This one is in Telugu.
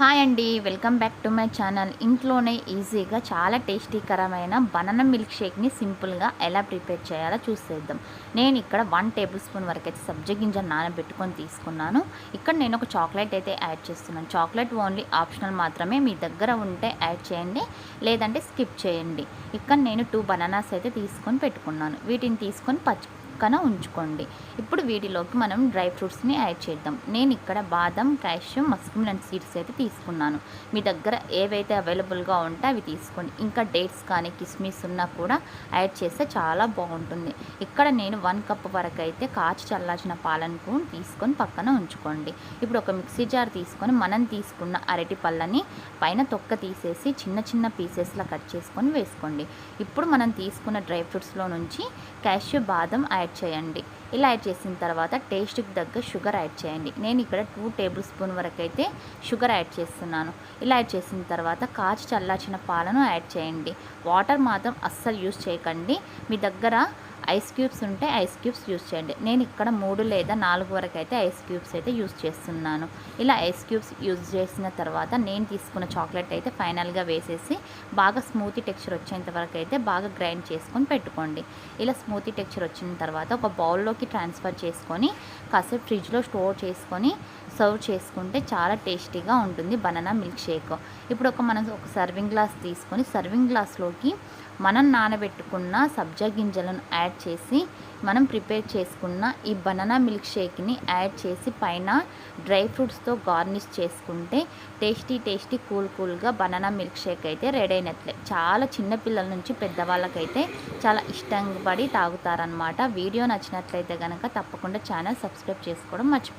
హాయ్ అండి welcome back to my channel. ఇంట్లోనే ఈజీగా చాలా టేస్టీకరమైన బనానా మిల్క్ షేక్ని సింపుల్గా ఎలా ప్రిపేర్ చేయాలో చూసేద్దాం. నేను ఇక్కడ వన్ టేబుల్ స్పూన్ వరకు అయితే సబ్జ గింజలు నానబెట్టుకొని తీసుకున్నాను. ఇక్కడ నేను ఒక చాక్లెట్ అయితే యాడ్ చేస్తున్నాను. చాక్లెట్ ఓన్లీ ఆప్షనల్ మాత్రమే మీ దగ్గర ఉంటే యాడ్ చేయండి లేదంటే స్కిప్ చేయండి. ఇక్కడ నేను టూ బనానాస్ అయితే తీసుకొని పెట్టుకున్నాను. వీటిని తీసుకొని పచ్చి పక్కన ఉంచుకోండి. ఇప్పుడు వీటిలోకి మనం డ్రై ఫ్రూట్స్ని యాడ్ చేద్దాం. నేను ఇక్కడ బాదం క్యాష్యూ మస్క్మిలన్ సీడ్స్ అయితే తీసుకున్నాను. మీ దగ్గర ఏవైతే అవైలబుల్గా ఉంటే అవి తీసుకోండి. ఇంకా డేట్స్ కానీ కిస్మిస్ ఉన్నా కూడా యాడ్ చేస్తే చాలా బాగుంటుంది. ఇక్కడ నేను వన్ కప్ వరకు అయితే కాచి చల్లార్చిన పాలను తీసుకొని పక్కన ఉంచుకోండి. ఇప్పుడు ఒక మిక్సీ జార్ తీసుకొని మనం తీసుకున్న అరటి పళ్ళని పైన తొక్క తీసేసి చిన్న చిన్న పీసెస్లా కట్ చేసుకొని వేసుకోండి. ఇప్పుడు మనం తీసుకున్న డ్రై ఫ్రూట్స్లో నుంచి క్యాష్యూ బాదం యాడ్ యాడ్ చేయండి. ఇలా యాడ్ చేసిన తర్వాత టేస్ట్కి తగ్గ షుగర్ యాడ్ చేయండి. నేను ఇక్కడ టూ టేబుల్ స్పూన్ వరకు అయితే షుగర్ యాడ్ చేస్తున్నాను. ఇలా యాడ్ చేసిన తర్వాత కాచి చల్లార్చిన పాలను యాడ్ చేయండి. వాటర్ మాత్రం అస్సలు యూస్ చేయకండి. మీ దగ్గర ఐస్ క్యూబ్స్ ఉంటే ఐస్ క్యూబ్స్ యూస్ చేయండి. నేను ఇక్కడ మూడు లేదా నాలుగు వరకు అయితే ఐస్ క్యూబ్స్ అయితే యూస్ చేస్తున్నాను. ఇలా ఐస్ క్యూబ్స్ యూజ్ చేసిన తర్వాత నేను తీసుకున్న చాక్లెట్ అయితే ఫైనల్గా వేసేసి బాగా స్మూతీ టెక్స్చర్ వచ్చేంత వరకు అయితే బాగా గ్రైండ్ చేసుకొని పెట్టుకోండి. ఇలా స్మూతీ టెక్స్చర్ వచ్చిన తర్వాత ఒక బౌల్లో బౌల్లోకి ట్రాన్స్ఫర్ చేసుకొని కాసేపు ఫ్రిడ్జ్లో స్టోర్ చేసుకొని సర్వ్ చేసుకుంటే చాలా టేస్టీగా ఉంటుంది బనానా మిల్క్ షేక్. ఇప్పుడు ఒక మనం ఒక సర్వింగ్ గ్లాస్ తీసుకొని సర్వింగ్ గ్లాస్లోకి మనం నానబెట్టుకున్న సబ్జా గింజలను యాడ్ చేసి మనం ప్రిపేర్ చేసుకున్న ఈ బనానా మిల్క్ షేక్ని యాడ్ చేసి పైన డ్రై ఫ్రూట్స్తో గార్నిష్ చేసుకుంటే టేస్టీ టేస్టీ కూల్ కూల్గా బనానా మిల్క్ షేక్ అయితే రెడీ అయినట్లే. చాలా చిన్నపిల్లల నుంచి పెద్దవాళ్ళకైతే చాలా ఇష్టంగా పడి తాగుతారనమాట వీడియో నచ్చినట్లయితే కనుక తప్పకుండా ఛానల్ సబ్స్క్రైబ్ చేసుకోవడం మర్చిపో